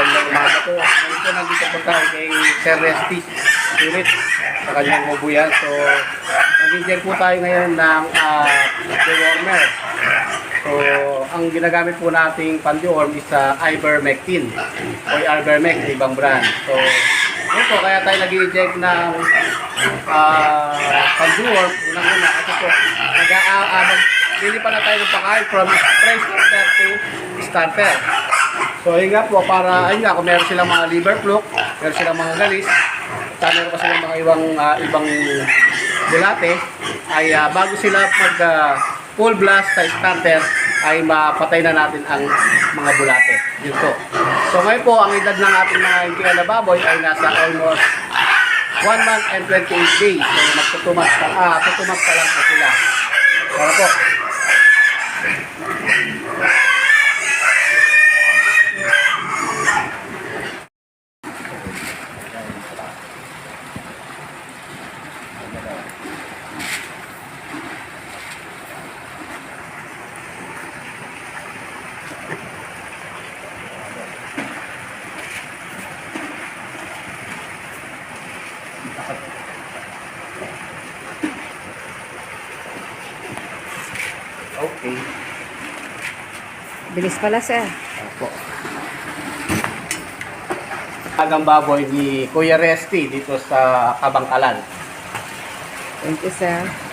magandang umaga po. Ngayon po nandito po tayo kay Sir Resty Spirit sa kanyang mabuyan. So, nag-inject po tayo ngayon ng uh, dewormer. So, ang ginagamit po nating pan-deworm is uh, Ivermectin o Ivermec, ibang brand. So, yun po, kaya tayo nag-inject ng uh, pan-deworm. Unang-una, ito po, nag-aabag, lilipan na tayo ng pakain from pre-starter to starter. So, yun nga po, para, ayun nga, kung meron silang mga liver fluke, meron silang mga galis, at meron pa silang mga ibang, ah, ibang bulate, ay ah, bago sila mag ah, full blast sa starter, ay mapatay na natin ang mga bulate. Yun po. So, ngayon po, ang edad ng ating mga inkiya na baboy ay nasa almost 1 month and 28 days. So, magtutumas pa, ah, tutumas pa lang po sila. Para po. Okay. Bilis pala sir. Opo. Agang baboy ni Kuya Resty dito sa Kabangkalan. Thank you sir.